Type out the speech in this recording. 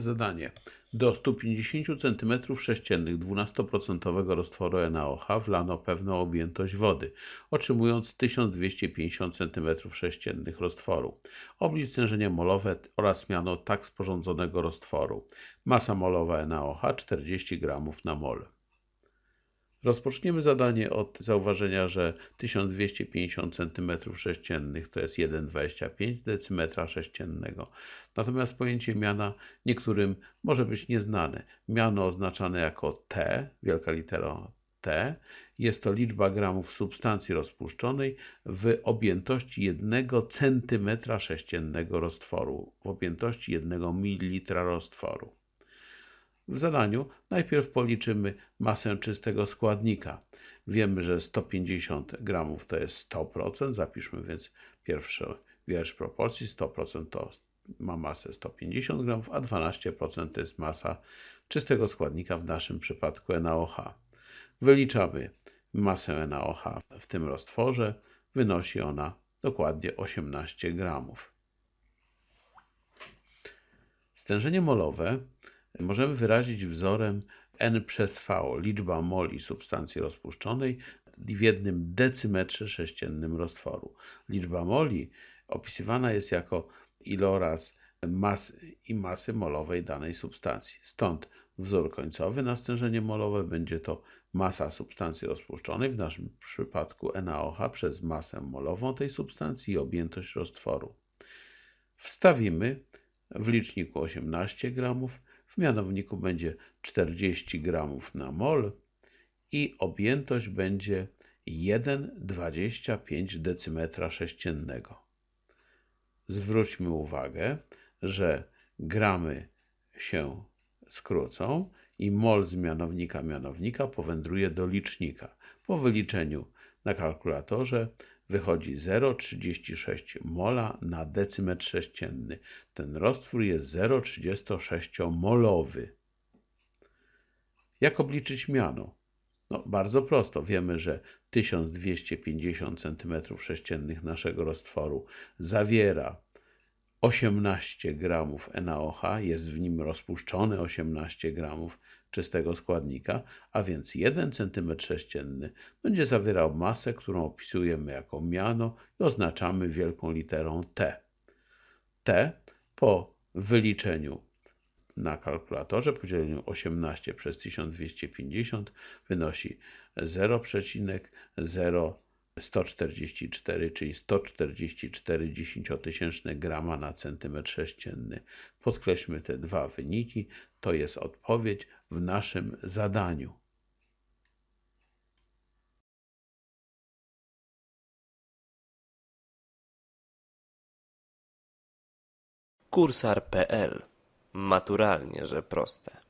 Zadanie. Do 150 cm3 12% roztworu NaOH wlano pewną objętość wody, otrzymując 1250 cm3 roztworu. Oblicz stężenie molowe oraz miano tak sporządzonego roztworu. Masa molowa NaOH 40 g na mol. Rozpoczniemy zadanie od zauważenia, że 1250 cm3 to jest 1,25 decymetra sześciennego. Natomiast pojęcie miana niektórym może być nieznane. Miano oznaczane jako T, wielka litera T, jest to liczba gramów substancji rozpuszczonej w objętości 1 cm sześciennego roztworu, w objętości 1 ml roztworu. W zadaniu najpierw policzymy masę czystego składnika. Wiemy, że 150 gramów to jest 100%, zapiszmy więc pierwszy wiersz proporcji. 100% to ma masę 150 gramów, a 12% to jest masa czystego składnika, w naszym przypadku NaOH. Wyliczamy masę NaOH w tym roztworze. Wynosi ona dokładnie 18 gramów. Stężenie molowe możemy wyrazić wzorem n przez v, liczba moli substancji rozpuszczonej w jednym decymetrze sześciennym roztworu. Liczba moli opisywana jest jako iloraz masy i masy molowej danej substancji. Stąd wzór końcowy na stężenie molowe będzie to masa substancji rozpuszczonej, w naszym przypadku NaOH, przez masę molową tej substancji i objętość roztworu. Wstawimy w liczniku 18 gramów, w mianowniku będzie 40 gramów na mol i objętość będzie 1,25 decymetra sześciennego. Zwróćmy uwagę, że gramy się skrócą i mol z mianownika mianownika powędruje do licznika. Po wyliczeniu na kalkulatorze wychodzi 0,36 mola na decymetr sześcienny. Ten roztwór jest 0,36 molowy. Jak obliczyć miano? No, bardzo prosto. Wiemy, że 1250 cm3 naszego roztworu zawiera 18 gramów NaOH, jest w nim rozpuszczone 18 gramów czystego składnika, a więc 1 cm3 będzie zawierał masę, którą opisujemy jako miano i oznaczamy wielką literą T. T po wyliczeniu na kalkulatorze podzieleniu 18 przez 1250 wynosi 0,0144, czyli 144 dziesięciotysięczne grama na centymetr sześcienny. Podkreślmy te dwa wyniki, to jest odpowiedź w naszym zadaniu. Kursar.pl Maturalnie, że proste.